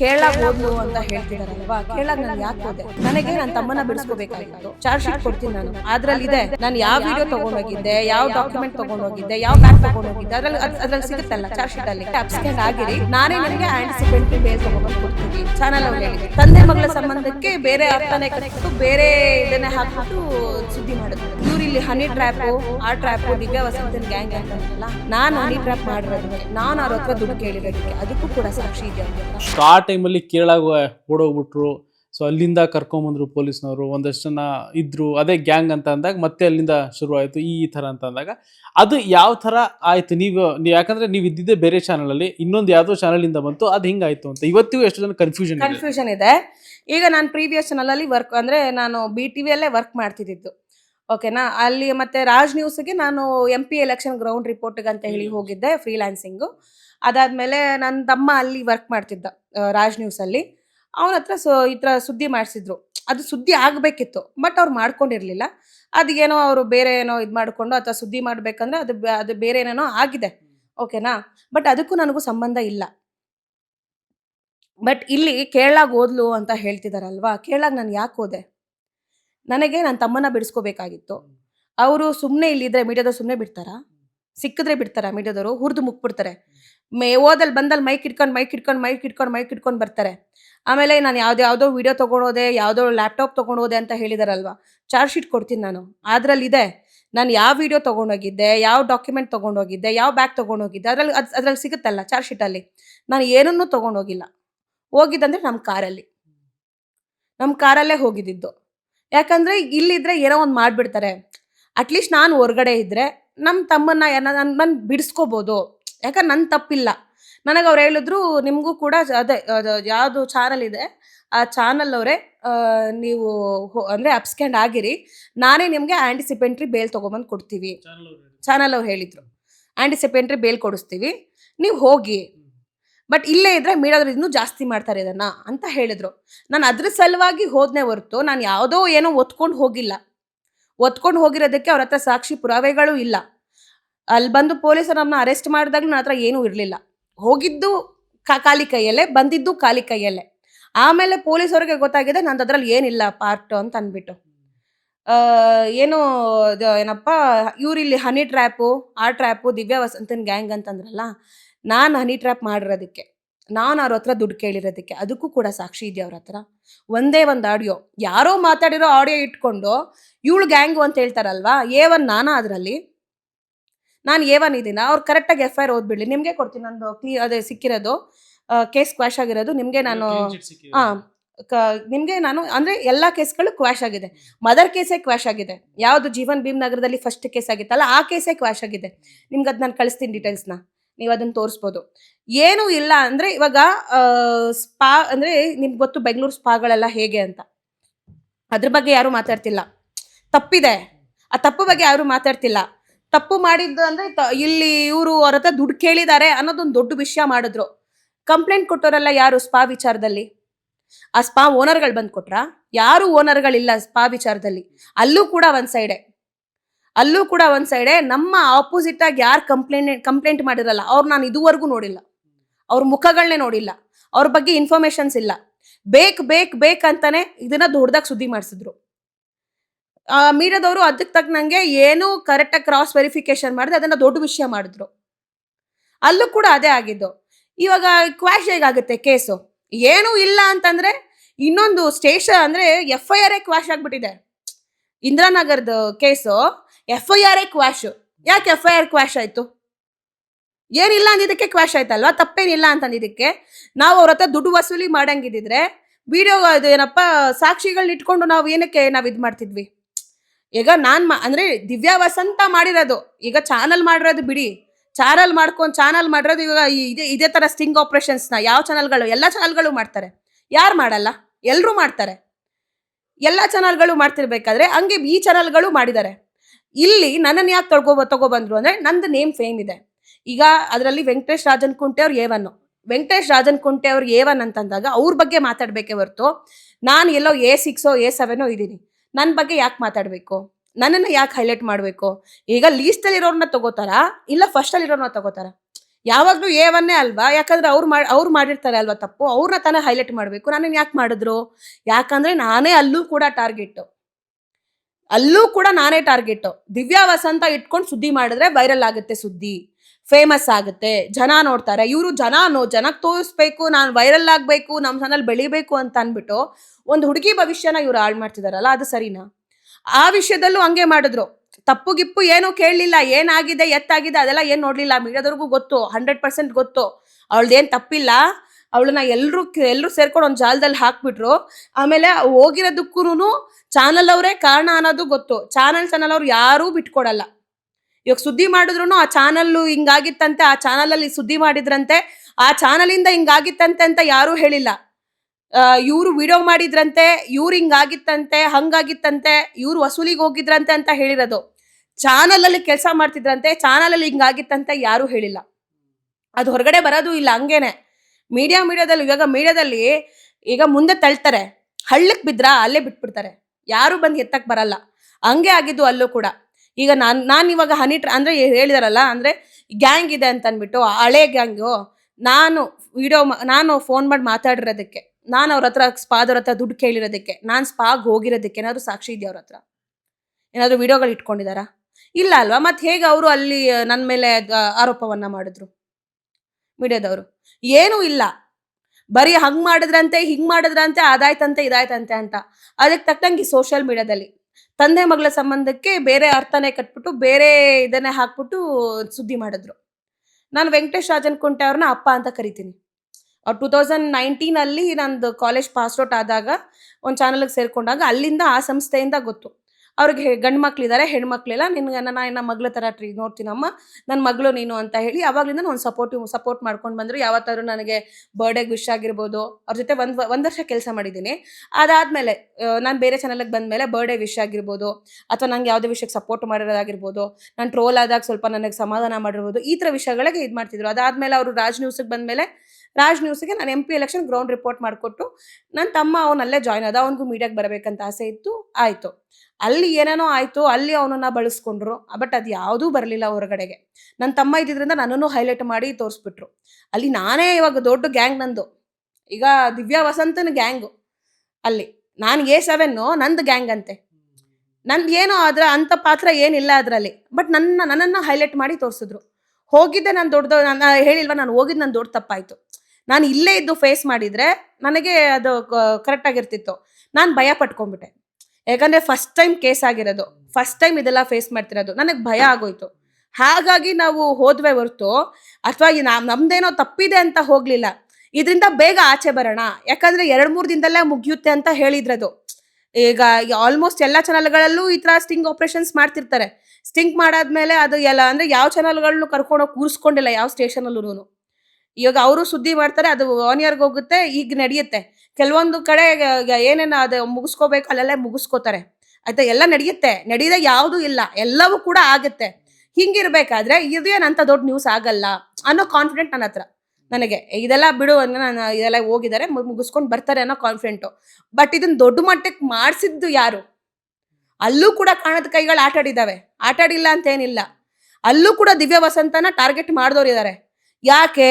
ಕೇಳಾಗ ಹೋದ್ಲು ಅಂತ ಹೇಳ್ತಿದಾರಲ್ವಾ? ಕೇಳಕ್ ನಾನು ಯಾಕೆ ಹೋದೆ ನನಗೆ ನನ್ನ ತಮ್ಮನ ಬಿಡಿಸ್ಕೋಬೇಕಾಗಿತ್ತು. ಚಾರ್ಜ್ ಶೀಟ್ ಕೊಡ್ತೀನಿ ನಾನು. ಅದ್ರಲ್ಲಿ ಇದೆ ನಾನು ಯಾವ ವಿಡಿಯೋ ತಗೊಂಡೋಗಿದ್ದೆ, ಯಾವ ಡಾಕ್ಯುಮೆಂಟ್ ತಗೊಂಡೋಗಿದ್ದೆ, ಯಾವ ಬ್ಯಾಗ್ ತಗೊಂಡೋಗಿದ್ದೆ, ಅದ್ರಲ್ಲಿ ಅದ್- ಅದ್ರಲ್ಲಿ ಸಿಗುತ್ತಲ್ಲ ಚಾರ್ಜ್ ಶೀಟ್ ಅಲ್ಲಿ. ಅಬ್ಸ್ಕ್ಯಾಂಡ್ ಆಗಿರಿ. ನಾನೇ ನನಗೆ ಆಂಟಿಸಿಪೆಂಟ್ರಿ ಬೇಲ್ ತಗೊಂಡ್ಬಂದು ಕೊಡ್ತೀನಿ. ಚಾನಲ್ ಅವ್ರು ಹೇಳಿದ್ರು ತಂದೆ ಮಗಳ ಸಂಬಂಧಕ್ಕೆ ಬೇರೆ ಅರ್ಥನೇ ಕಟ್ಬಿಟ್ಟು ಬೇರೆ ಇದನ್ನೇ ಹಾಕ್ಬಿಟ್ಟು ಸುದ್ದಿ ಮಾಡಿದ್ರು ಇವ್ರು ಇಲ್ಲಿ ಹನಿ ಟ್ರ್ಯಾಪ್ ಆ ಟ್ರ್ಯಾಪ್ ದಿವ್ಯ ವಸಂತನ್ ಗ್ಯಾಂಗ್ ಅಂತಲ್ಲ ನಾನು ಹನಿ ಟ್ರ್ಯಾಪ್ ಮಾಡಿರೋದಕ್ಕೆ ನಾನು ಅವ್ರ ಹತ್ರ ದುಡ್ಡು ಕೇಳಿರೋದಕ್ಕೆ. ಅದಕ್ಕೂ ಕೂಡ ಸಾಕ್ಷಿ ಇದೆ ಆ ಟೈಮಲ್ಲಿ ಕೇರಳಾಗ ಓಡೋಗ್ಬಿಟ್ರು. ಸೊ ಅಲ್ಲಿಂದ ಕರ್ಕೊಂಬಂದ್ರು ಪೊಲೀಸ್ನವರು ಒಂದಷ್ಟು ಜನ ಇದ್ರು ಅದೇ ಗ್ಯಾಂಗ್ ಅಂತ ಅಂದಾಗ ಮತ್ತೆ ಅಲ್ಲಿಂದ ಶುರು ಆಯ್ತು ಈ ಥರ ತರ ಅಂತ ಅಂದಾಗ. ಅದು ಯಾವ ತರ ಆಯ್ತು? ನೀವು ನೀವು ಯಾಕಂದ್ರೆ ನೀವು ಇದ್ದಿದ್ದೆ ಬೇರೆ ಚಾನಲಲ್ಲಿ ಇನ್ನೊಂದು ಯಾವುದೋ ಚಾನಲಿಂದ ಇಂದ ಬಂತು ಅದು ಹಿಂಗಾಯಿತು ಅಂತ. ಇವತ್ತಿಗೂ ಎಷ್ಟು ಜನ ಕನ್ಫ್ಯೂಷನ್ ಕನ್ಫ್ಯೂಷನ್ ಇದೆ. ಈಗ ನಾನು ಪ್ರೀವಿಯಸ್ ಚಾನಲಲ್ಲಿ ವರ್ಕ್ ಅಂದರೆ ನಾನು ಬಿ ಟಿ ವಿಯಲ್ಲೇ ವರ್ಕ್ ಮಾಡ್ತಿದ್ದಿದ್ದು. ಓಕೆನಾ ಅಲ್ಲಿ ಮತ್ತೆ ರಾಜ್ ನ್ಯೂಸ್ಗೆ ನಾನು ಎಂ ಪಿ ಎಲೆಕ್ಷನ್ ಗ್ರೌಂಡ್ ರಿಪೋರ್ಟ್ಗೆ ಅಂತ ಹೇಳಿ ಹೋಗಿದ್ದೆ ಫ್ರೀಲ್ಯಾನ್ಸಿಂಗು ಅದಾದಮೇಲೆ ನನ್ನ ತಮ್ಮ ಅಲ್ಲಿ ವರ್ಕ್ ಮಾಡ್ತಿದ್ದ ರಾಜ್ ನ್ಯೂಸಲ್ಲಿ ಅವನ ಹತ್ರ ಸೊ, ಈ ಥರ ಸುದ್ದಿ ಮಾಡಿಸಿದ್ರು. ಅದು ಸುದ್ದಿ ಆಗಬೇಕಿತ್ತು ಬಟ್ ಅವ್ರು ಮಾಡ್ಕೊಂಡಿರಲಿಲ್ಲ. ಅದೇನೋ ಅವರು ಬೇರೆ ಏನೋ ಇದು ಮಾಡಿಕೊಂಡು ಅಥವಾ ಸುದ್ದಿ ಮಾಡಬೇಕಂದ್ರೆ ಅದು ಅದು ಬೇರೆ ಏನೇನೋ ಆಗಿದೆ. ಓಕೆನಾ? ಬಟ್ ಅದಕ್ಕೂ ನನಗೂ ಸಂಬಂಧ ಇಲ್ಲ. ಬಟ್ ಇಲ್ಲಿ ಕೇರಳಾಗ ಓದ್ಲು ಅಂತ ಹೇಳ್ತಿದಾರಲ್ವಾ? ಕೇರಳಾಗ ನಾನು ಯಾಕೆ ಹೋದೆ ನನಗೆ ನನ್ನ ತಮ್ಮನ ಬಿಡಿಸ್ಕೋಬೇಕಾಗಿತ್ತು. ಅವರು ಸುಮ್ಮನೆ ಇಲ್ಲಿದ್ರೆ ಮೀಡಿಯಾದವ್ರು ಸುಮ್ಮನೆ ಬಿಡ್ತಾರಾ? ಸಿಕ್ಕಿದ್ರೆ ಬಿಡ್ತಾರಾ ಮೀಡಿಯಾದವರು? ಹುರಿದು ಮುಕ್ಬಿಡ್ತಾರೆ. ಮೇ ಓದಲ್ಲಿ ಬಂದಲ್ಲಿ ಮೈಕ್ ಇಟ್ಕೊಂಡು ಮೈಕ್ ಇಟ್ಕೊಂಡು ಮೈಕ್ ಇಟ್ಕೊಂಡು ಮೈಕ್ ಇಟ್ಕೊಂಡು ಬರ್ತಾರೆ. ಆಮೇಲೆ ನಾನು ಯಾವ್ದು ಯಾವುದೋ ವಿಡಿಯೋ ತೊಗೊಂಡೋದೆ, ಯಾವುದೋ ಲ್ಯಾಪ್ಟಾಪ್ ತೊಗೊಂಡೋದೆ ಅಂತ ಹೇಳಿದಾರಲ್ವ? ಚಾರ್ಜ್ ಶೀಟ್ ಕೊಡ್ತೀನಿ ನಾನು. ಅದರಲ್ಲಿದೆ. ನಾನು ಯಾವ ವಿಡಿಯೋ ತೊಗೊಂಡೋಗಿದ್ದೆ, ಯಾವ ಡಾಕ್ಯುಮೆಂಟ್ ತೊಗೊಂಡೋಗಿದ್ದೆ, ಯಾವ ಬ್ಯಾಗ್ ತೊಗೊಂಡೋಗಿದ್ದೆ, ಅದರಲ್ಲಿ ಅದು, ಅದರಲ್ಲಿ ಸಿಗುತ್ತಲ್ಲ ಚಾರ್ಜ್ ಶೀಟಲ್ಲಿ ನಾನು ಏನನ್ನೂ ತೊಗೊಂಡೋಗಿಲ್ಲ. ಹೋಗಿದ್ದಂದ್ರೆ ನಮ್ಮ ಕಾರಲ್ಲಿ. ನಮ್ಮ ಕಾರಲ್ಲೇ ಹೋಗಿದ್ದಿದ್ದು. ಯಾಕಂದರೆ ಇಲ್ಲಿದ್ರೆ ಏನೋ ಒಂದು ಮಾಡಿಬಿಡ್ತಾರೆ. ಅಟ್ಲೀಸ್ಟ್ ನಾನು ಹೊರಗಡೆ ಇದ್ದರೆ ನಮ್ಮ ತಮ್ಮನ್ನ ನನ್ನ ನನ್ನ ಬಿಡಿಸ್ಕೋಬೋದು. ಯಾಕಂದ್ರೆ ನನ್ನ ತಪ್ಪಿಲ್ಲ. ನನಗೆ ಅವ್ರು ಹೇಳಿದ್ರು ನಿಮಗೂ ಕೂಡ ಅದೇ ಯಾವುದು ಚಾನಲ್ ಇದೆ. ಆ ಚಾನಲ್ ಅವರೇ ನೀವು ಅಂದರೆ ಅಬ್ಸ್ಕ್ಯಾಂಡ್ ಆಗಿರಿ. ನಾನೇ ನಿಮಗೆ ಆ್ಯಂಟಿಸಿಪೆಂಟ್ರಿ ಬೇಲ್ ತೊಗೊಂಬಂದು ಕೊಡ್ತೀವಿ. ಚಾನಲ್ ಅವ್ರು ಹೇಳಿದ್ರು. ಆಂಟಿಸಿಪೆಂಟ್ರಿ ಬೇಲ್ ಕೊಡಿಸ್ತೀವಿ. ನೀವು ಹೋಗಿ. ಬಟ್ ಇಲ್ಲೇ ಇದ್ರೆ ಮೀಡಿಯಾದ್ರು ಇನ್ನೂ ಜಾಸ್ತಿ ಮಾಡ್ತಾರೆ ಇದನ್ನ ಅಂತ ಹೇಳಿದ್ರು. ನಾನು ಅದ್ರ ಸಲುವಾಗಿ ಹೋದ್ನೆ ಹೊರತು ನಾನು ಯಾವುದೋ ಏನೋ ಒತ್ಕೊಂಡು ಹೋಗಿಲ್ಲ. ಒತ್ಕೊಂಡು ಹೋಗಿರೋದಕ್ಕೆ ಅವ್ರ ಹತ್ರ ಸಾಕ್ಷಿ ಪುರಾವೆಗಳು ಇಲ್ಲ. ಅಲ್ಲಿ ಬಂದು ಪೊಲೀಸರು ನಮ್ಮನ್ನ ಅರೆಸ್ಟ್ ಮಾಡಿದಾಗ ನನ್ನ ಹತ್ರ ಏನೂ ಇರಲಿಲ್ಲ. ಹೋಗಿದ್ದು ಖಾಲಿ ಕೈಯಲ್ಲೇ, ಬಂದಿದ್ದು ಖಾಲಿ ಕೈಯಲ್ಲೇ. ಆಮೇಲೆ ಪೊಲೀಸವ್ರಿಗೆ ಗೊತ್ತಾಗಿದೆ ನಂದು ಅದ್ರಲ್ಲಿ ಏನಿಲ್ಲ ಪಾರ್ಟ್ ಅಂತ ಅಂದ್ಬಿಟ್ಟು. ಏನು ಏನಪ್ಪ ಇವ್ರು ಇಲ್ಲಿ ಹನಿ ಟ್ರ್ಯಾಪು, ಆ ಟ್ರ್ಯಾಪು, ದಿವ್ಯ ವಸಂತನ ಗ್ಯಾಂಗ್ ಅಂತಂದ್ರಲ್ಲ, ನಾನು ಹನಿ ಟ್ರ್ಯಾಪ್ ಮಾಡಿರೋದಕ್ಕೆ. ನಾನು ಅವ್ರ ಹತ್ರ ದುಡ್ಡು ಕೇಳಿರೋದಕ್ಕೆ. ಅದಕ್ಕೂ ಕೂಡ ಸಾಕ್ಷಿ ಇದೆಯಾ ಅವ್ರ ಹತ್ರ? ಒಂದೇ ಒಂದು ಆಡಿಯೋ. ಯಾರೋ ಮಾತಾಡಿರೋ ಆಡಿಯೋ ಇಟ್ಕೊಂಡು, ಇವಳು ಗ್ಯಾಂಗು ಅಂತ ಹೇಳ್ತಾರಲ್ವಾ ಏ ಒನ್ ನಾನು ಅದರಲ್ಲಿ ನಾನು ಎ ಒನ್ ಇದ್ದೀನಿ. ಅವ್ರು ಕರೆಕ್ಟಾಗಿ ಎಫ್ ಐ ಆರ್ ಓದ್ಬಿಡ್ಲಿ. ನಿಮಗೆ ಕೊಡ್ತೀನಿ ನಂದು ಕ್ಲೀ ಅದೇ ಸಿಕ್ಕಿರೋದು. ಕೇಸ್ ಕ್ವಾಶ್ ಆಗಿರೋದು. ನಿಮಗೆ ನಾನು ಹಾಂ ಕ ನಿಮಗೆ ನಾನು ಅಂದರೆ ಎಲ್ಲ ಕೇಸ್ಗಳು ಕ್ವಾಶ್ ಆಗಿದೆ. ಮದರ್ ಕೇಸೇ ಕ್ವಾಶ್ ಆಗಿದೆ. ಯಾವುದು ಜೀವನ್ ಭೀಮ್ ನಗರದಲ್ಲಿ ಫಸ್ಟ್ ಕೇಸ್ ಆಗಿತ್ತಲ್ಲ ಆ ಕೇಸೇ ಕ್ವಾಶ್ ಆಗಿದೆ. ನಿಮ್ಗೆ ಅದು ನಾನು ಕಳಿಸ್ತೀನಿ ಡೀಟೇಲ್ಸ್ನ ನೀವು ಅದನ್ನು ತೋರಿಸ್ಬೋದು. ಏನೂ ಇಲ್ಲ ಅಂದರೆ ಇವಾಗ ಸ್ಪಾ ಅಂದರೆ ನಿಮ್ಗೆ ಗೊತ್ತು ಬೆಂಗಳೂರು ಸ್ಪಾಗಳೆಲ್ಲ ಹೇಗೆ ಅಂತ. ಅದ್ರ ಬಗ್ಗೆ ಯಾರೂ ಮಾತಾಡ್ತಿಲ್ಲ. ತಪ್ಪಿದೆ. ಆ ತಪ್ಪು ಬಗ್ಗೆ ಯಾರೂ ಮಾತಾಡ್ತಿಲ್ಲ. ತಪ್ಪು ಮಾಡಿದ್ದು ಅಂದ್ರೆ ಇಲ್ಲಿ ಇವರು ಅವ್ರ ಹತ್ರ ದುಡ್ಡು ಕೇಳಿದ್ದಾರೆ ಅನ್ನೋದೊಂದು ದೊಡ್ಡ ವಿಷಯ ಮಾಡಿದ್ರು. ಕಂಪ್ಲೇಂಟ್ ಕೊಟ್ಟವರೆಲ್ಲ ಯಾರು ಸ್ಪಾ ವಿಚಾರದಲ್ಲಿ? ಆ ಸ್ಪಾ ಓನರ್ಗಳು ಬಂದು ಕೊಟ್ರ? ಯಾರು ಓನರ್ಗಳಿಲ್ಲ ಸ್ಪಾ ವಿಚಾರದಲ್ಲಿ? ಅಲ್ಲೂ ಕೂಡ ಒಂದ್ ಸೈಡೆ ಅಲ್ಲೂ ಕೂಡ ಒಂದ್ ಸೈಡೆ ನಮ್ಮ ಆಪೋಸಿಟ್ ಆಗಿ ಯಾರು ಕಂಪ್ಲೇಂಟ್ ಕಂಪ್ಲೇಂಟ್ ಮಾಡಿರಲ್ಲ, ಅವ್ರು ನಾನು ಇದುವರೆಗೂ ನೋಡಿಲ್ಲ. ಅವ್ರ ಮುಖಗಳನ್ನೇ ನೋಡಿಲ್ಲ. ಅವ್ರ ಬಗ್ಗೆ ಇನ್ಫಾರ್ಮೇಶನ್ಸ್ ಇಲ್ಲ. ಬೇಕ್ ಬೇಕ್ ಬೇಕ್ ಅಂತಾನೆ ಇದನ್ನ ದೊಡ್ಡದಾಗಿ ಸುದ್ದಿ ಮಾಡಿಸಿದ್ರು. ಮೀಡಿಯಾದವರು ಅದಕ್ಕೆ ತಕ್ಕನಂಗೆ ಏನು ಕರೆಕ್ಟಾಗಿ ಕ್ರಾಸ್ ವೆರಿಫಿಕೇಶನ್ ಮಾಡಿದ್ರೆ ಅದನ್ನ ದೊಡ್ಡ ವಿಷಯ ಮಾಡಿದ್ರು. ಅಲ್ಲೂ ಕೂಡ ಅದೇ ಆಗಿದ್ದು. ಇವಾಗ ಕ್ವಾಶ್ ಹೇಗಾಗುತ್ತೆ ಕೇಸು ಏನೂ ಇಲ್ಲ ಅಂತಂದ್ರೆ ಇನ್ನೊಂದು ಸ್ಟೇಷನ್ ಅಂದ್ರೆ ಎಫ್ ಐ ಆರ್ ಕ್ವಾಶ್ ಆಗ್ಬಿಟ್ಟಿದೆ. ಇಂದಿರಾನಗರದ case F I R quash ಯಾಕೆ ಎಫ್ ಐ ಆರ್ ಕ್ವಾಶ್ ಆಯ್ತು? ಏನಿಲ್ಲ ಅಂದಿದ್ದಕ್ಕೆ ಕ್ವಾಶ್ ಆಯ್ತಲ್ವಾ? ತಪ್ಪೇನಿಲ್ಲ ಅಂತಂದಿದ್ದಕ್ಕೆ ನಾವು ಅವ್ರ ಹತ್ರ ದುಡ್ಡು ವಸೂಲಿ ಮಾಡಂಗಿದ್ರೆ ವಿಡಿಯೋ ಅದು ಏನಪ್ಪ ಸಾಕ್ಷಿಗಳನ್ನ ಇಟ್ಕೊಂಡು ನಾವು ಏನಕ್ಕೆ ನಾವು ಇದು ಮಾಡ್ತಿದ್ವಿ? ಈಗ ನಾನು ಮಾ, ಅಂದ್ರೆ ದಿವ್ಯಾ ವಸಂತ ಮಾಡಿರೋದು. ಈಗ ಚಾನಲ್ ಮಾಡಿರೋದು ಬಿಡಿ. ಚಾನಲ್ ಮಾಡ್ಕೊಂಡು ಚಾನಲ್ ಮಾಡಿರೋದು ಇವಾಗ ಈ- ಇದೇ ಇದೇ ತರ ಸ್ಟಿಂಗ್ ಆಪ್ರೇಷನ್ಸ್ನ ಯಾವ ಚಾನಲ್ಗಳು, ಎಲ್ಲ ಚಾನಲ್ಗಳು ಮಾಡ್ತಾರೆ. ಯಾರು ಮಾಡಲ್ಲ? ಎಲ್ಲರೂ ಮಾಡ್ತಾರೆ. ಎಲ್ಲ ಚಾನಲ್ಗಳು ಮಾಡ್ತಿರ್ಬೇಕಾದ್ರೆ ಹಂಗೆ ಈ ಚಾನಲ್ಗಳು ಮಾಡಿದ್ದಾರೆ. ಇಲ್ಲಿ ನನ್ನನ್ನು ಯಾಕೆ ತಗೋ ತಗೊಬಂದ್ರು ಅಂದ್ರೆ ನಂದು ನೇಮ್ ಫೇಮ್ ಇದೆ. ಈಗ ಅದರಲ್ಲಿ ವೆಂಕಟೇಶ್ ರಾಜನ್ ಕುಂಟೆ ಅವ್ರು ಒನ್ ವೆಂಕಟೇಶ್ ರಾಜನ್ ಕುಂಟೆ ಅವ್ರು ಏವನ್ ಅಂತಂದಾಗ ಅವ್ರ ಬಗ್ಗೆ ಮಾತಾಡಬೇಕೇ ಹೊರತು ನಾನು ಎಲ್ಲೋ ಎ ಸಿಕ್ಸೋ ಎ ಸೆವೆನೋ ಇದ್ದೀನಿ. ನನ್ನ ಬಗ್ಗೆ ಯಾಕೆ ಮಾತಾಡಬೇಕು? ನನ್ನನ್ನು ಯಾಕೆ ಹೈಲೈಟ್ ಮಾಡಬೇಕು? ಈಗ ಲೀಸ್ಟಲ್ಲಿರೋರನ್ನ ತಗೋತಾರಾ? ಇಲ್ಲ ಫಸ್ಟಲ್ಲಿರೋರನ್ನ ತಗೋತಾರಾ? ಯಾವಾಗಲೂ ಏವನ್ನೇ ಅಲ್ವಾ? ಯಾಕಂದ್ರೆ ಅವ್ರು ಮಾಡಿ ಅವ್ರು ಮಾಡಿರ್ತಾರೆ ಅಲ್ವಾ ತಪ್ಪು? ಅವ್ರನ್ನ ತಾನೇ ಹೈಲೈಟ್ ಮಾಡಬೇಕು. ನನ್ನನ್ನು ಯಾಕೆ ಮಾಡಿದ್ರು? ಯಾಕಂದ್ರೆ ನಾನೇ ಅಲ್ಲೂ ಕೂಡ ಟಾರ್ಗೆಟ್ ಅಲ್ಲೂ ಕೂಡ ನಾನೇ ಟಾರ್ಗೆಟ್ ದಿವ್ಯಾ ವಸಂತ ಇಟ್ಕೊಂಡು ಸುದ್ದಿ ಮಾಡಿದ್ರೆ ವೈರಲ್ ಆಗುತ್ತೆ ಸುದ್ದಿ. ಫೇಮಸ್ ಆಗುತ್ತೆ. ಜನ ನೋಡ್ತಾರೆ. ಇವರು ಜನ ಜನಕ್ಕೆ ತೋರಿಸ್ಬೇಕು, ನಾನು ವೈರಲ್ ಆಗಬೇಕು ನಮ್ಮ ಚಾನಲ್ ಬೆಳಿಬೇಕು ಅಂತ ಅಂದ್ಬಿಟ್ಟು ಒಂದು ಹುಡುಗಿ ಭವಿಷ್ಯನ ಇವ್ರು ಹಾಳು ಮಾಡ್ತಿದಾರಲ್ಲ, ಅದು ಸರಿನಾ? ಆ ವಿಷಯದಲ್ಲೂ ಹಂಗೆ ಮಾಡಿದ್ರು. ತಪ್ಪು ಗಿಪ್ಪು ಏನೂ ಕೇಳಲಿಲ್ಲ, ಏನಾಗಿದೆ, ಎತ್ತಾಗಿದೆ, ಅದೆಲ್ಲ ಏನು ನೋಡಲಿಲ್ಲ. ಮೀಡಿಯಾದವ್ರಿಗೂ ಗೊತ್ತು ಹಂಡ್ರೆಡ್ ಪರ್ಸೆಂಟ್ ಗೊತ್ತು. ಅವಳ್ದೇನು ತಪ್ಪಿಲ್ಲ, ಅವಳನ್ನ ಎಲ್ಲರೂ ಎಲ್ಲರೂ ಸೇರ್ಕೊಂಡು ಒಂದು ಜಾಲದಲ್ಲಿ ಹಾಕ್ಬಿಟ್ರು. ಆಮೇಲೆ ಹೋಗಿರೋದಕ್ಕೂ ಚಾನಲ್ ಅವರೇ ಕಾರಣ ಅನ್ನೋದು ಗೊತ್ತು. ಚಾನಲ್ ಚಾನಲ್ ಅವ್ರು ಯಾರೂ ಬಿಟ್ಕೊಡಲ್ಲ. ಇವಾಗ ಸುದ್ದಿ ಮಾಡಿದ್ರು ಆ ಚಾನಲ್ಲು ಹಿಂಗಾಗಿತ್ತಂತೆ, ಆ ಚಾನಲಲ್ಲಿ ಸುದ್ದಿ ಮಾಡಿದ್ರಂತೆ, ಆ ಚಾನಲಿಂದ ಹಿಂಗಾಗಿತ್ತಂತೆ ಅಂತ ಯಾರೂ ಹೇಳಿಲ್ಲ. ಇವರು ವಿಡಿಯೋ ಮಾಡಿದ್ರಂತೆ, ಇವ್ರು ಹಿಂಗಾಗಿತ್ತಂತೆ, ಹಂಗಾಗಿತ್ತಂತೆ, ಇವ್ರು ವಸೂಲಿಗೆ ಹೋಗಿದ್ರಂತೆ ಅಂತ ಹೇಳಿರೋದು. ಚಾನಲ್ ಅಲ್ಲಿ ಕೆಲಸ ಮಾಡ್ತಿದ್ರಂತೆ ಚಾನಲ್ ಅಲ್ಲಿ ಹಿಂಗಾಗಿತ್ತಂತೆ ಯಾರೂ ಹೇಳಿಲ್ಲ. ಅದು ಹೊರಗಡೆ ಬರೋದು ಇಲ್ಲ, ಹಂಗೇನೆ. ಮೀಡಿಯಾ ಮೀಡಿಯಾದಲ್ಲಿ, ಇವಾಗ ಮೀಡಿಯಾದಲ್ಲಿ ಈಗ ಮುಂದೆ ತಳ್ತಾರೆ. ಹಳ್ಳಕ್ ಬಿದ್ರಾ, ಅಲ್ಲೇ ಬಿಟ್ಬಿಡ್ತಾರೆ. ಯಾರು ಬಂದು ಎತ್ತಕ್ ಬರಲ್ಲ. ಹಂಗೆ ಆಗಿದ್ದು ಅಲ್ಲೂ ಕೂಡ. ಈಗ ನಾನು ನಾನು ಇವಾಗ ಹನಿ ಟ್ರ, ಅಂದ್ರೆ ಹೇಳಿದಾರಲ್ಲ, ಅಂದ್ರೆ ಗ್ಯಾಂಗ್ ಇದೆ ಅಂತ ಅಂದ್ಬಿಟ್ಟು ಹಳೆ ಗ್ಯಾಂಗು, ನಾನು ವಿಡಿಯೋ ನಾನು ಫೋನ್ ಮಾಡಿ ಮಾತಾಡಿರೋದಕ್ಕೆ. ನಾನು ಅವ್ರ ಹತ್ರ ಸ್ಪಾದವ್ರ ಹತ್ರ ದುಡ್ಡು ಕೇಳಿರೋದಕ್ಕೆ, ನಾನು ಸ್ಪಾಗ್ ಹೋಗಿರೋದಕ್ಕೆ ಏನಾದರೂ ಸಾಕ್ಷಿ ಇದೆಯಾ ಅವ್ರ ಹತ್ರ? ಏನಾದರೂ ವಿಡಿಯೋಗಳು ಇಟ್ಕೊಂಡಿದಾರಾ? ಇಲ್ಲ ಅಲ್ವಾ? ಮತ್ತೆ ಹೇಗೆ ಅವರು ಅಲ್ಲಿ ನನ್ನ ಮೇಲೆ ಆರೋಪವನ್ನು ಮಾಡಿದ್ರು ಮೀಡಿಯಾದವರು? ಏನೂ ಇಲ್ಲ. ಬರೀ ಹಂಗ್ ಮಾಡಿದ್ರಂತೆ, ಹಿಂಗ್ ಮಾಡಿದ್ರಂತೆ, ಅದಾಯ್ತಂತೆ, ಇದಾಯ್ತಂತೆ ಅಂತ. ಅದಕ್ಕೆ ತಕ್ಕಂಗೆ ಸೋಷಿಯಲ್ ಮೀಡಿಯಾದಲ್ಲಿ ತಂದೆ ಮಗಳ ಸಂಬಂಧಕ್ಕೆ ಬೇರೆ ಅರ್ಥನೇ ಕಟ್ಬಿಟ್ಟು, ಬೇರೆ ಇದನ್ನೇ ಹಾಕ್ಬಿಟ್ಟು ಸುದ್ದಿ ಮಾಡಿದ್ರು. ನಾನು ವೆಂಕಟೇಶ್ ರಾಜನ್ ಕುಂಟೆ ಅವ್ರನ್ನ ಅಪ್ಪ ಅಂತ ಕರಿತೀನಿ. ಅವ್ರು ಟೂ ತೌಸಂಡ್ ನೈನ್ಟೀನಲ್ಲಿ ನಂದು ಕಾಲೇಜ್ ಪಾಸ್ ಔಟ್ ಆದಾಗ ಒಂದು ಚಾನಲ್ಗೆ ಸೇರ್ಕೊಂಡಾಗ ಅಲ್ಲಿಂದ ಆ ಸಂಸ್ಥೆಯಿಂದ ಗೊತ್ತು. ಅವ್ರಿಗೆ ಗಂಡು ಮಕ್ಳಿದ್ದಾರೆ ಹೆಣ್ಮಕ್ಳಿಲ್ಲ ನಿನ್ಗೆ ನನ್ನ ನನ್ನ ಮಗಳ ಥರ ಟ್ರೀ ನೋಡ್ತೀನಮ್ಮ ನನ್ನ ಮಗಳು ನೀನು ಅಂತ ಹೇಳಿ ಅವಾಗಲಿಂದ ಒಂದು ಸಪೋರ್ಟಿವ್ ಸಪೋರ್ಟ್ ಮಾಡ್ಕೊಂಡು ಬಂದರು. ಯಾವತ್ತಾದ್ರೂ ನನಗೆ ಬರ್ಡೇಗೆ ವಿಶ್ ಆಗಿರ್ಬೋದು. ಅವ್ರ ಜೊತೆ ಒಂದು ಒಂದು ವರ್ಷ ಕೆಲಸ ಮಾಡಿದ್ದೀನಿ. ಅದಾದಮೇಲೆ ನಾನು ಬೇರೆ ಚಾನಲ್ಗೆ ಬಂದಮೇಲೆ ಬರ್ಡೇ ವಿಶ್ ಆಗಿರ್ಬೋದು. ಅಥವಾ ನಂಗೆ ಯಾವುದೇ ವಿಷಯಕ್ಕೆ ಸಪೋರ್ಟ್ ಮಾಡಿರೋದಾಗಿರ್ಬೋದು. ನಾನು ಟ್ರೋಲ್ ಆದಾಗ ಸ್ವಲ್ಪ ನನಗೆ ಸಮಾಧಾನ ಮಾಡಿರ್ಬೋದು. ಈ ಥರ ವಿಷಯಗಳಿಗೆ ಇದು ಮಾಡ್ತಿದ್ರು. ಅದಾದಮೇಲೆ ಅವರು ರಾಜ್ ನ್ಯೂಸಿಗೆ ಬಂದಮೇಲೆ ರಾಜ್ ನ್ಯೂಸ್ಗೆ ನಾನು M P election ground report ಮಾಡಿಕೊಟ್ಟು ನನ್ನ ತಮ್ಮ ಅವನಲ್ಲೇ ಜಾಯ್ನ್ ಆದ, ಅವನಿಗೂ ಮೀಡಿಯಾಗೆ ಬರಬೇಕಂತ ಆಸೆ ಇತ್ತು, ಆಯಿತು. ಅಲ್ಲಿ ಏನೇನೋ ಆಯಿತು, ಅಲ್ಲಿ ಅವನನ್ನ ಬಳಸ್ಕೊಂಡ್ರು ಬಟ್ ಅದು ಯಾವುದೂ ಬರಲಿಲ್ಲ ಹೊರಗಡೆಗೆ. ನನ್ನ ತಮ್ಮ ಇದ್ದಿದ್ರಿಂದ ನನ್ನನ್ನು ಹೈಲೈಟ್ ಮಾಡಿ ತೋರಿಸ್ಬಿಟ್ರು. ಅಲ್ಲಿ ನಾನೇ ಇವಾಗ ದೊಡ್ಡ ಗ್ಯಾಂಗ್ ನಂದು. ಈಗ ದಿವ್ಯಾ ವಸಂತನ ಗ್ಯಾಂಗು ಅಲ್ಲಿ. ನಾನು ಎ ಸೆವೆನ್ನು ನಂದು ಗ್ಯಾಂಗ್ ಅಂತೆ. ನಂದು ಏನೋ ಅದರ ಅಂಥ ಪಾತ್ರ ಏನಿಲ್ಲ ಅದರಲ್ಲಿ. ಬಟ್ ನನ್ನ, ನನ್ನನ್ನು ಹೈಲೈಟ್ ಮಾಡಿ ತೋರಿಸಿದ್ರು. ಹೋಗಿದ್ದೆ ನಾನು ದೊಡ್ಡದು ನಾನು ಹೇಳಿಲ್ವ, ನಾನು ಹೋಗಿದ್ದು ನನ್ನ ದೊಡ್ಡ ತಪ್ಪಾಯಿತು. ನಾನು ಇಲ್ಲೇ ಇದ್ದು ಫೇಸ್ ಮಾಡಿದರೆ ನನಗೆ ಅದು ಕರೆಕ್ಟ್ ಆಗಿರ್ತಿತ್ತು. ನಾನು ಭಯ ಪಟ್ಕೊಂಡ್ಬಿಟ್ಟೆ. ಯಾಕಂದರೆ ಫಸ್ಟ್ ಟೈಮ್ ಕೇಸ್ ಆಗಿರೋದು. ಫಸ್ಟ್ ಟೈಮ್ ಇದೆಲ್ಲ ಫೇಸ್ ಮಾಡ್ತಿರೋದು. ನನಗೆ ಭಯ ಆಗೋಯ್ತು. ಹಾಗಾಗಿ ನಾವು ಹೋದ್ವೆ ಹೊರತು, ಅಥವಾ ನಮ್ದೇನೋ ತಪ್ಪಿದೆ ಅಂತ ಹೋಗ್ಲಿಲ್ಲ. ಇದರಿಂದ ಬೇಗ ಆಚೆ ಬರೋಣ. ಯಾಕಂದ್ರೆ ಎರಡು ಮೂರು ದಿನದಲ್ಲೇ ಮುಗಿಯುತ್ತೆ ಅಂತ ಹೇಳಿದ್ರದು. ಈಗ ಆಲ್ಮೋಸ್ಟ್ ಎಲ್ಲ ಚಾನಲ್ಗಳಲ್ಲೂ ಈ ತರ ಸ್ಟಿಂಗ್ ಆಪರೇಷನ್ಸ್ ಮಾಡ್ತಿರ್ತಾರೆ. ಸ್ಟಿಂಗ್ ಮಾಡಾದ್ಮೇಲೆ ಅದು ಎಲ್ಲ, ಅಂದ್ರೆ ಯಾವ ಚಾನಲ್ಗಳನ್ನು ಕರ್ಕೊಂಡೋಗಿ ಕೂರಿಸ್ಕೊಂಡಿಲ್ಲ ಯಾವ ಸ್ಟೇಷನಲ್ಲೂ ಇವಾಗ ಅವರು ಸುದ್ದಿ ಮಾಡ್ತಾರೆ, ಅದು ಒನ್ ಇಯರ್ಗೆ ಹೋಗುತ್ತೆ, ಈಗ ನಡೆಯುತ್ತೆ. ಕೆಲವೊಂದು ಕಡೆ ಏನೇನು ಅದು ಮುಗಿಸ್ಕೋಬೇಕು, ಅಲ್ಲೆಲ್ಲ ಮುಗಿಸ್ಕೋತಾರೆ. ಆಯ್ತಾ? ಎಲ್ಲ ನಡೆಯುತ್ತೆ. ನಡೆಯದೆ ಯಾವುದೂ ಇಲ್ಲ. ಎಲ್ಲವೂ ಕೂಡ ಆಗುತ್ತೆ. ಹಿಂಗಿರ್ಬೇಕಾದ್ರೆ ಇದೇನಂತ ದೊಡ್ಡ ನ್ಯೂಸ್ ಆಗಲ್ಲ ಅನ್ನೋ ಕಾನ್ಫಿಡೆಂಟ್ ನನ್ನ ಹತ್ರ. ನನಗೆ. ಇದೆಲ್ಲ ಬಿಡು ಅಂದ್ರೆ ನಾನು ಇದೆಲ್ಲ ಹೋಗಿದ್ದಾರೆ ಮುಗಿಸ್ಕೊಂಡು ಬರ್ತಾರೆ ಅನ್ನೋ ಕಾನ್ಫಿಡೆಂಟು ಬಟ್ ಇದನ್ನ ದೊಡ್ಡ ಮಟ್ಟಕ್ಕೆ ಮಾಡಿಸಿದ್ದು ಯಾರು? ಅಲ್ಲೂ ಕೂಡ ಕಾಣದ ಕೈಗಳು ಆಟಾಡಿದ್ದಾವೆ ಆಟಾಡಿಲ್ಲ ಅಂತ ಏನಿಲ್ಲ. ಅಲ್ಲೂ ಕೂಡ ದಿವ್ಯ ವಸಂತನ ಟಾರ್ಗೆಟ್ ಮಾಡಿದವ್ರು ಇದ್ದಾರೆ ಯಾಕೆ?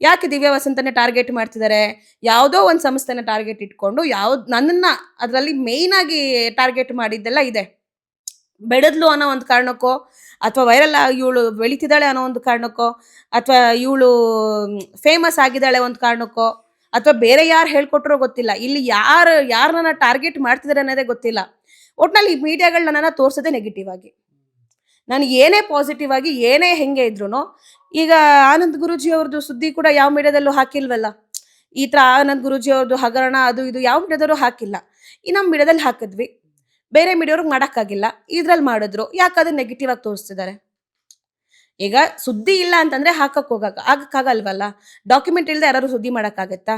ಯಾಕೆ ದಿವ್ಯ ವಸಂತನ ಟಾರ್ಗೆಟ್ ಮಾಡ್ತಿದ್ದಾರೆ ಯಾವುದೋ ಒಂದು ಸಂಸ್ಥೆನ ಟಾರ್ಗೆಟ್ ಇಟ್ಕೊಂಡು ಯಾವ್ದು ನನ್ನನ್ನ ಅದರಲ್ಲಿ ಮೇಯ್ನ್ ಆಗಿ ಟಾರ್ಗೆಟ್ ಮಾಡಿದ್ದೆಲ್ಲ ಇದೆ. ಬೆಳೆದ್ಲು ಅನ್ನೋ ಒಂದು ಕಾರಣಕ್ಕೋ, ಅಥವಾ ವೈರಲ್ ಇವಳು ಬೆಳೀತಿದ್ದಾಳೆ ಅನ್ನೋ ಒಂದು ಕಾರಣಕ್ಕೋ, ಅಥವಾ ಇವಳು ಫೇಮಸ್ ಆಗಿದ್ದಾಳೆ ಒಂದು ಕಾರಣಕ್ಕೋ, ಅಥವಾ ಬೇರೆ ಯಾರು ಹೇಳ್ಕೊಟ್ರೋ ಗೊತ್ತಿಲ್ಲ. ಇಲ್ಲಿ ಯಾರು ಯಾರನ್ನ ಟಾರ್ಗೆಟ್ ಮಾಡ್ತಿದ್ದಾರೆ ಅನ್ನೋದೇ ಗೊತ್ತಿಲ್ಲ. ಒಟ್ನಲ್ಲಿ ಈ ಮೀಡಿಯಾಗಳು ನನ್ನನ್ನು ತೋರಿಸೋದೇ ನೆಗೆಟಿವ್ ಆಗಿ. ನಾನು ಏನೇ ಪಾಸಿಟಿವ್ ಆಗಿ ಏನೇ ಹೆಂಗೆ ಇದ್ರು ಈಗ ಆನಂದ್ ಗುರುಜಿ ಅವ್ರದ್ದು ಸುದ್ದಿ ಕೂಡ ಯಾವ ಮೀಡಿಯಾದಲ್ಲೂ ಹಾಕಿಲ್ವಲ್ಲ? ಈ ತರ ಆನಂದ್ ಗುರುಜಿ ಅವ್ರದ್ದು ಹಗರಣ ಅದು ಇದು ಯಾವ ಮೀಡಿಯಾದವರು ಹಾಕಿಲ್ಲ. ಈ ನಮ್ಮ ಮೀಡಿಯಾದಲ್ಲಿ ಹಾಕಿದ್ವಿ. ಬೇರೆ ಮೀಡಿಯಾವ್ರಿಗೆ ಮಾಡೋಕ್ಕಾಗಿಲ್ಲ. ಇದ್ರಲ್ಲಿ ಮಾಡಿದ್ರು. ಯಾಕೆ ಅದನ್ನ ನೆಗೆಟಿವ್ ಆಗಿ ತೋರಿಸ್ತಿದ್ದಾರೆ? ಈಗ ಸುದ್ದಿ ಇಲ್ಲ ಅಂತಂದ್ರೆ ಹಾಕಕ್ ಹೋಗಕ್ ಆಗಕ್ಕಾಗಲ್ವಲ್ಲ? ಡಾಕ್ಯುಮೆಂಟ್ ಇಲ್ಲದೆ ಯಾರು ಸುದ್ದಿ ಮಾಡೋಕ್ಕಾಗತ್ತಾ?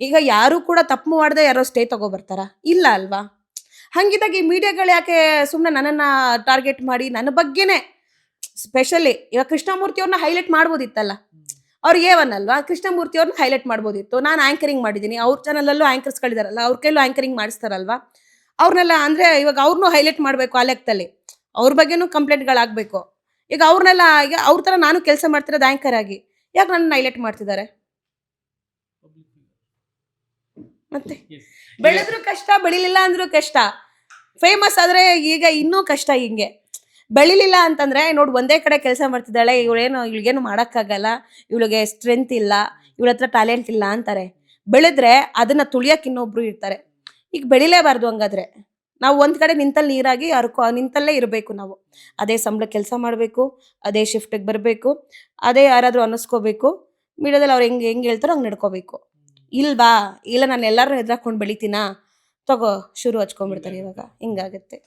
ಈಗ ಯಾರು ಕೂಡ ತಪ್ಪು ಮಾಡದೆ ಯಾರೋ ಸ್ಟೇ ತಗೋಬರ್ತಾರ? ಇಲ್ಲ ಅಲ್ವಾ? ಹಂಗಿದಾಗ ಈ ಮೀಡಿಯಾಗಳು ಯಾಕೆ ಸುಮ್ಮನೆ ನನ್ನನ್ನು ಟಾರ್ಗೆಟ್ ಮಾಡಿ ನನ್ನ ಬಗ್ಗೆನೇ ಸ್ಪೆಷಲಿ ಇವಾಗ ಕೃಷ್ಣಮೂರ್ತಿ ಅವ್ರನ್ನ ಹೈಲೈಟ್ ಮಾಡ್ಬೋದಿತ್ತಲ್ಲ? ಅವ್ರಿಗೆ ಏವನ್ ಅಲ್ವಾ? ಕೃಷ್ಣಮೂರ್ತಿ ಅವ್ರನ್ನ ಹೈಲೈಟ್ ಮಾಡ್ಬೋದಿತ್ತು. ನಾನು ಆಂಕರಿಂಗ್ ಮಾಡಿದ್ದೀನಿ. ಅವ್ರ ಚಾನಲಲ್ಲೂ ಆ್ಯಂಕರ್ಸ್ಗಳಿದಾರಲ್ಲ ಅವ್ರ ಕೈಲೂ ಆಂಕರಿಂಗ್ ಮಾಡಿಸ್ತಾರಲ್ವಾ? ಅವ್ರನ್ನೆಲ್ಲ ಅಂದರೆ ಇವಾಗ ಅವ್ರನ್ನೂ ಹೈಲೈಟ್ ಮಾಡಬೇಕು ಆ ಲೆಕ್ಕದಲ್ಲಿ ಅವ್ರ ಬಗ್ಗೆನೂ ಕಂಪ್ಲೇಂಟ್ಗಳಾಗಬೇಕು ಈಗ ಅವ್ರನ್ನೆಲ್ಲ ಈಗ ಅವ್ರ ಥರ ನಾನು ಕೆಲಸ ಮಾಡ್ತಿರೋದು ಆ್ಯಂಕರ್ ಆಗಿ. ಯಾಕೆ ನನ್ನ ಹೈಲೈಟ್ ಮಾಡ್ತಿದ್ದಾರೆ? ಮತ್ತೆ? ಬೆಳೆದ್ರು ಕಷ್ಟ ಬೆಳಿಲಿಲ್ಲ ಅಂದ್ರೂ ಕಷ್ಟ. ಫೇಮಸ್ ಆದರೆ ಈಗ ಇನ್ನೂ ಕಷ್ಟ ಹಿಂಗೆ. ಬೆಳಿಲಿಲ್ಲ ಅಂತಂದ್ರೆ ನೋಡಿ ಒಂದೇ ಕಡೆ ಕೆಲಸ ಮಾಡ್ತಿದ್ದಾಳೆ ಇವಳೇನು ಇವಳಿಗೇನು ಮಾಡೋಕ್ಕಾಗಲ್ಲ ಇವಳಿಗೆ ಸ್ಟ್ರೆಂತ್ ಇಲ್ಲ ಇವಳ ಹತ್ರ ಟ್ಯಾಲೆಂಟ್ ಇಲ್ಲ ಅಂತಾರೆ. ಬೆಳೆದ್ರೆ ಅದನ್ನ ತುಳಿಯಕ್ಕೆ ಇನ್ನೊಬ್ರು ಇರ್ತಾರೆ. ಈಗ ಬೆಳಿಲೇಬಾರ್ದು ಹಂಗಾದ್ರೆ. ನಾವು ಒಂದ್ ಕಡೆ ನಿಂತಲ್ಲಿ ನೀರಾಗಿ ಹರ್ಕೊ ನಿಂತಲ್ಲೇ ಇರಬೇಕು ನಾವು. ಅದೇ ಸಂಬಳ ಕೆಲಸ ಮಾಡಬೇಕು ಅದೇ ಶಿಫ್ಟಿಗೆ ಬರಬೇಕು ಅದೇ ಯಾರಾದರೂ ಅನ್ನಿಸ್ಕೋಬೇಕು ಮೀಡಿಯಾದಲ್ಲಿ ಅವ್ರು ಹೆಂಗೆ ಹೆಂಗೆ ಹೇಳ್ತಾರೋ ಹಂಗೆ ನಡ್ಕೋಬೇಕು. ಇಲ್ವಾ? ಇಲ್ಲ ನಾನು ಎಲ್ಲರೂ ಎದುರಾಕೊಂಡು ಬೆಳಿತೀನಾ? ತಗೋ ಶುರು ಹಚ್ಕೊಂಡ್ಬಿಡ್ತಾರೆ ಇವಾಗ. ಹಿಂಗಾಗುತ್ತೆ.